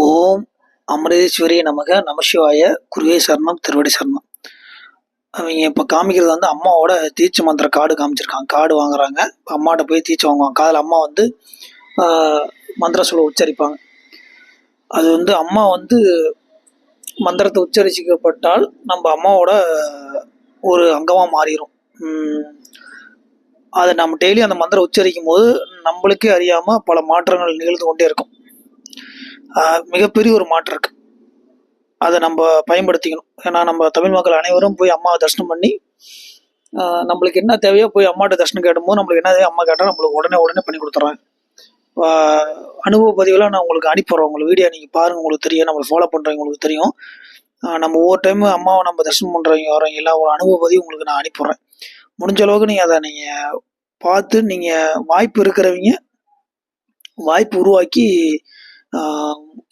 ஓம் அமிர்தேஸ்வரி நமக நமசிவாய குருவே சரணம் திருவடி சரணம். அவங்க இப்போ காமிக்கிறது வந்து அம்மாவோட தீட்சை மந்திர கார்டு காமிச்சிருக்காங்க. கார்டு வாங்குறாங்க. அம்மாட்ட போய் தீட்சை வாங்குவாங்க. காதில் அம்மா வந்து மந்திர சொல்ல உச்சரிப்பாங்க. அது வந்து அம்மா வந்து மந்திரத்தை உச்சரிக்கப்பட்டால் நம்ம அம்மாவோட ஒரு அங்கமாக மாறிடும் அதை நம்ம டெய்லி அந்த மந்திரம் உச்சரிக்கும் போது நம்மளுக்கே அறியாமல் பல மாற்றங்கள் நிகழ்ந்து கொண்டே இருக்கும். மிகப்பெரிய ஒரு மாற்றம் இருக்கு. அதை நம்ம பயன்படுத்திக்கணும். ஏன்னா நம்ம தமிழ் மக்கள் அனைவரும் போய் அம்மாவை தரிசனம் பண்ணி நம்மளுக்கு என்ன தேவையோ போய் அம்மாட்ட தர்ஷனம் கேட்டும்போது நம்மளுக்கு என்ன தேவையோ அம்மா கேட்டால் நம்மளுக்கு உடனே உடனே பண்ணி கொடுத்துட்றாங்க. அனுபவ பதிவுலாம் நான் உங்களுக்கு அனுப்பிடுறேன் உங்களுக்கு வீடியோ நீங்கள் பாருங்கள் உங்களுக்கு தெரியும். நம்மளை ஃபாலோ பண்ணுறவங்க உங்களுக்கு தெரியும். நம்ம ஒவ்வொரு டைம் அம்மாவை நம்ம தர்ஷனம் பண்ணுறவங்க வரவங்க எல்லாம் ஒரு அனுபவ பதிவு உங்களுக்கு நான் அனுப்பிடுறேன் முடிஞ்ச அளவுக்கு நீங்கள் அதை நீங்கள் பார்த்து நீங்கள் வாய்ப்பு இருக்கிறவங்க வாய்ப்பு உருவாக்கி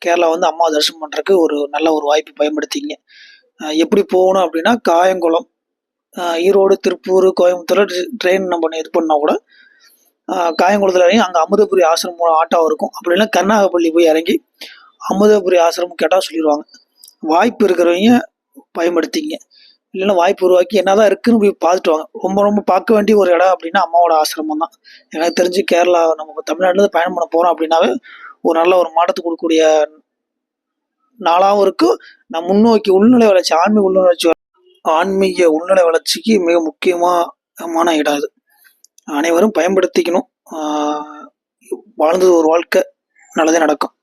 கேரளா வந்து அம்மா தரிசனம் பண்ணுறதுக்கு ஒரு நல்ல ஒரு வாய்ப்பு பயன்படுத்திங்க. எப்படி போகணும் அப்படின்னா காயங்குளம் ஈரோடு திருப்பூர் கோயம்புத்தூர் ட்ரெயின் நம்ம இது பண்ணால் கூட காயங்குளத்தில் இறங்கி அங்கே அமுதபுரி ஆசிரமம் ஆட்டோ இருக்கும். அப்படின்னா கர்நாகப்பள்ளி போய் இறங்கி அமுதபுரி ஆசிரமம் கேட்டால் சொல்லிடுவாங்க வாய்ப்பு இருக்கிறவங்க பயன்படுத்திங்க. இல்லைன்னா வாய்ப்பு உருவாக்கி என்னதான் இருக்குன்னு போய் பார்த்துட்டு வாங்க. ரொம்ப ரொம்ப பார்க்க வேண்டிய ஒரு இடம் அப்படின்னா அம்மாவோட ஆசிரமம் தான் எனக்கு தெரிஞ்சு கேரளா நம்ம தமிழ்நாட்டில் பயணம் பண்ண போகிறோம் அப்படின்னாவே ஒரு நல்ல ஒரு மாற்றத்தை கொடுக்கக்கூடிய நாளாகவும் இருக்கும் நான் முன்னோக்கி உள்நிலை வளர்ச்சி ஆன்மீக உள்நிலை வளர்ச்சி ஆன்மீக உள்நிலை வளர்ச்சிக்கு மிக முக்கியமான இடம் அது. அனைவரும் பயன்படுத்திக்கணும். வாழ்ந்தது ஒரு வாழ்க்கை நல்லதே நடக்கும்.